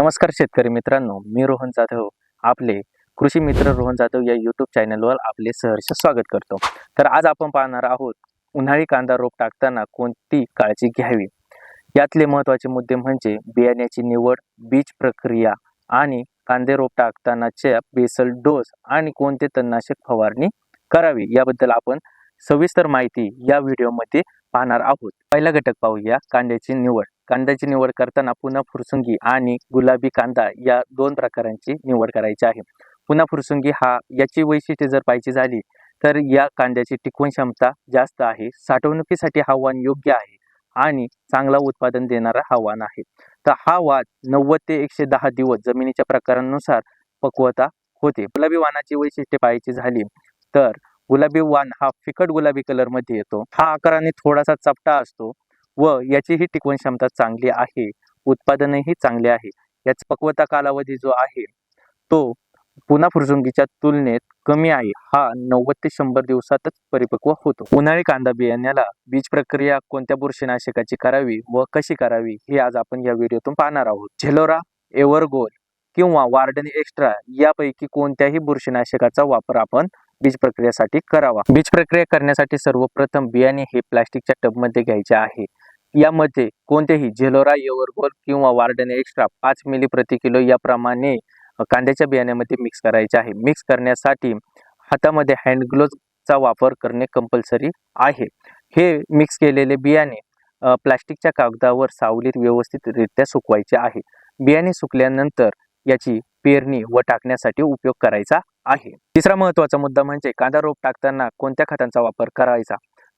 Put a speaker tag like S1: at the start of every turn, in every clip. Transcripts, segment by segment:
S1: नमस्कार शेतकरी मित्रांनो मी रोहन जाधव आपले कृषी मित्र रोहन जाधव या युट्यूब चॅनलवर आपले सहर्ष स्वागत करतो. तर आज आपण पाहणार आहोत उन्हाळी कांदा रोप टाकताना कोणती काळजी घ्यावी? यातले महत्त्वाचे मुद्दे म्हणजे बियाण्याची निवड बीज प्रक्रिया आणि कांदे रोप टाकतानाच्या बेसल डोस आणि कोणते तणनाशक फवारणी करावी याबद्दल आपण सविस्तर माहिती या व्हिडिओमध्ये पाहणार आहोत. पहिला घटक पाहूया कांद्याची निवड. कांद्याची निवड करताना पुन्हा फुरसुंगी आणि गुलाबी कांदा या दोन प्रकारांची निवड करायची आहे. पुन्हा फुरसुंगी हा याची वैशिष्ट्ये जर पाहिजे झाली तर या कांद्याची टिकवण क्षमता जास्त आहे. साठवणुकीसाठी हा योग्य आहे आणि चांगला उत्पादन देणारा हवान आहे. तर हा वाण नव्वद ते एकशे दहा दिवस जमिनीच्या प्रकारानुसार पक्वता होते. गुलाबी वाणाची वैशिष्ट्ये पाहायची झाली तर गुलाबी वाण हा फिकट गुलाबी कलरमध्ये येतो. हा आकाराने थोडासा चपटा असतो. व याचीही टिकवण क्षमता चांगली आहे. उत्पादनही चांगले आहे. याचा पक्वता कालावधी जो आहे तो पुन्हा फुरसुंगीच्या तुलनेत कमी आहे. हा नव्वद ते शंभर दिवसातच परिपक्व होतो. उन्हाळी कांदा बियाण्याला बीज प्रक्रिया कोणत्या बुरशीनाशकाची करावी व कशी करावी हे आज आपण या व्हिडिओतून पाहणार आहोत. झेलोरा एव्हरगोल किंवा वार्डन एक्स्ट्रा यापैकी कोणत्याही बुरशीनाशकाचा वापर आपण बीज प्रक्रियेसाठी करावा. बीज प्रक्रिया करण्यासाठी सर्वप्रथम बियाणे हे प्लास्टिकच्या टबमध्ये घ्यायचे आहे. यामध्ये कोणतेही झेलोरा एव्हरगोल किंवा वार्डन एक्स्ट्रा पाच मिली प्रति किलो याप्रमाणे कांद्याच्या बियाण्यामध्ये मिक्स करायचे आहे. मिक्स करण्यासाठी हातामध्ये हँड ग्लोव्हचा वापर करणे कंपल्सरी आहे. हे मिक्स केलेले बियाणे प्लास्टिकच्या कागदावर सावलीत व्यवस्थितरित्या सुकवायचे आहे. बियाणे सुकल्यानंतर याची पेरणी व टाकण्यासाठी उपयोग करायचा आहे. तिसरा महत्त्वाचा मुद्दा म्हणजे कांदा रोप टाकताना कोणत्या खतांचा वापर करायचा?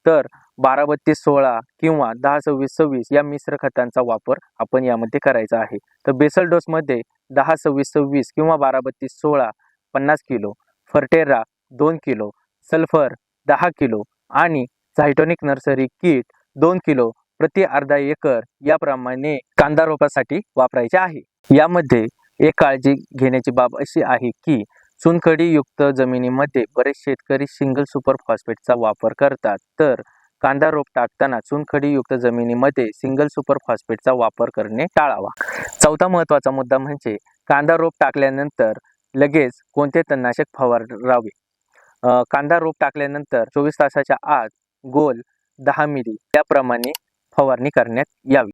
S1: तर बारा बत्तीस सोळा किंवा दहा सव्वीस सव्वीस या मिश्र खतांचा वापर आपण यामध्ये करायचा आहे. तर बेसल डोसमध्ये दहा सव्वीस सव्वीस किंवा बारा बत्तीस सोळा पन्नास किलो फर्टेरा दोन किलो सल्फर दहा किलो आणि झायटोनिक नर्सरी किट दोन किलो प्रति अर्धा एकर याप्रमाणे कांदा रोपासाठी वापरायचे आहे. यामध्ये एक काळजी घेण्याची बाब अशी आहे की चुनखडीयुक्त जमिनीमध्ये बरेच शेतकरी सिंगल सुपर फॉस्फेटचा वापर करतात. तर कांदा रोप टाकताना चुनखडीयुक्त जमिनीमध्ये सिंगल सुपर फॉस्फेटचा वापर करणे टाळावा. चौथा महत्त्वाचा मुद्दा म्हणजे कांदा रोप टाकल्यानंतर लगेच कोणते तणनाशक फवारावे? कांदा रोप टाकल्यानंतर चोवीस तासाच्या आत गोल दहा मिली त्याप्रमाणे फवारणी करण्यात यावी.